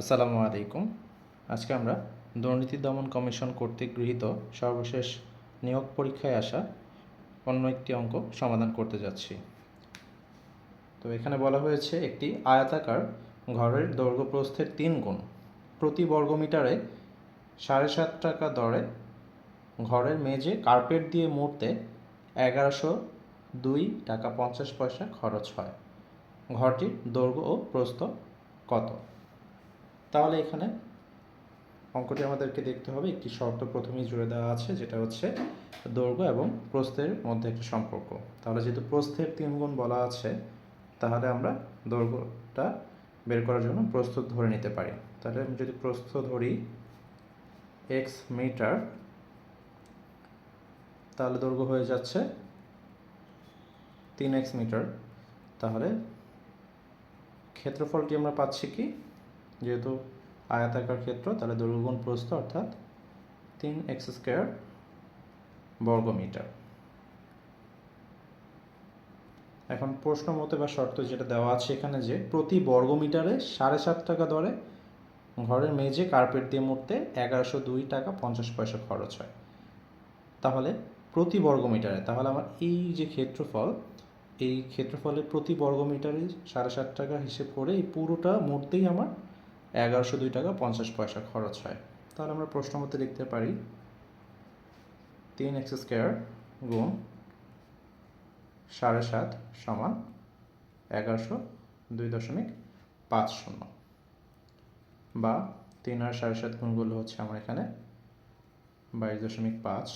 আসসালামু আলাইকুম। আজকে আমরা দুর্নীতি দমন কমিশন কর্তৃক গৃহীত সর্বশেষ নিয়োগ পরীক্ষায় আসা অন্য একটি অঙ্ক সমাধান করতে যাচ্ছি। তো এখানে বলা হয়েছে, একটি আয়তাকার ঘরের দৈর্ঘ্য প্রস্থের তিন গুণ। প্রতি বর্গমিটারে সাড়ে সাত টাকা দরে ঘরের মেঝে কার্পেট দিয়ে মুড়তে এগারোশো দুই টাকা পঞ্চাশ পয়সা খরচ হয়। ঘরটির দৈর্ঘ্য ও প্রস্থ কত? তাহলে এখানে অঙ্কটি আমাদেরকে দেখতে হবে। একটি শর্ত প্রথমেই জুড়ে দেওয়া আছে, যেটা হচ্ছে দৈর্ঘ্য এবং প্রস্থের মধ্যে একটা সম্পর্ক। তাহলে যেহেতু প্রস্থের তিন গুণ বলা আছে, তাহলে আমরা দৈর্ঘ্যটা বের করার জন্য প্রস্থ ধরে নিতে পারি। তাহলে আমি যদি প্রস্থ ধরি এক্স মিটার তাহলে দৈর্ঘ্য হয়ে যাচ্ছে তিন এক্স মিটার তাহলে ক্ষেত্রফলটি আমরা পাচ্ছি কি? যেহেতু আয়তাকার ক্ষেত্র, তাহলে দৈর্ঘ্যগুণ প্রস্থ অর্থাৎ তিন এক্স স্কোয়ার বর্গমিটার এখন প্রশ্ন মতে বা শর্ত যেটা দেওয়া আছে এখানে যে প্রতি বর্গমিটারে সাড়ে সাত টাকা দরে ঘরের মেঝে কার্পেট দিয়ে মুড়তে এগারোশো দুই টাকা পঞ্চাশ পয়সা খরচ হয়। তাহলে প্রতি বর্গমিটারে তাহলে আমার এই যে ক্ষেত্রফল, এই ক্ষেত্রফলে প্রতি বর্গমিটারে সাড়ে সাত টাকা হিসেব করে এই পুরোটা মুড়তেই আমার এগারোশো দুই টাকা পঞ্চাশ পয়সা খরচ হয়। তাহলে আমরা প্রশ্ন মতে লিখতে পারি তিন এক্স স্কোয়ার গুণ সাড়ে সাত সমান এগারোশো দুই দশমিক পাঁচ শূন্য। বা তিন আর সাড়ে সাত গুণগুলো হচ্ছে আমার এখানে বাইশ দশমিক পাঁচ,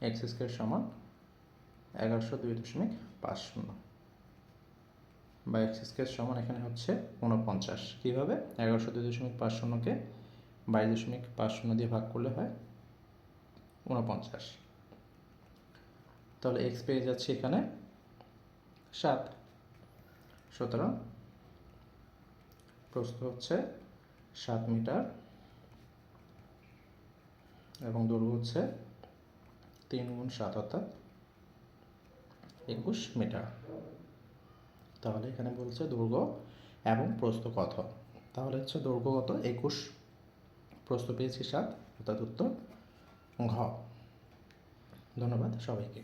এক্স স্কোয়ার সমান এগারোশো দুই দশমিক পাঁচ শূন্য। বা এক্স স্কোয়ার সমান এখানে হচ্ছে উনপঞ্চাশ কীভাবে? এগারোশো দুই দশমিক পাঁচ শূন্যকে বাইশ দশমিক পাঁচ শূন্য দিয়ে ভাগ করলে হয় উনপঞ্চাশ তাহলে এক্স পেয়ে যাচ্ছে এখানে সাত। সুতরাং প্রস্থ হচ্ছে সাত মিটার এবং দৈর্ঘ্য হচ্ছে তিন গুণ সাত অর্থাৎ একুশ মিটার। তাহলে এখানে বলছে দৈর্ঘ্য এবং প্রস্থ কত? তাহলে হচ্ছে দৈর্ঘ্য কত? একুশ। প্রস্থ পেয়েছি সাত, অর্থাৎ উত্তর ঘ। ধন্যবাদ সবাইকে।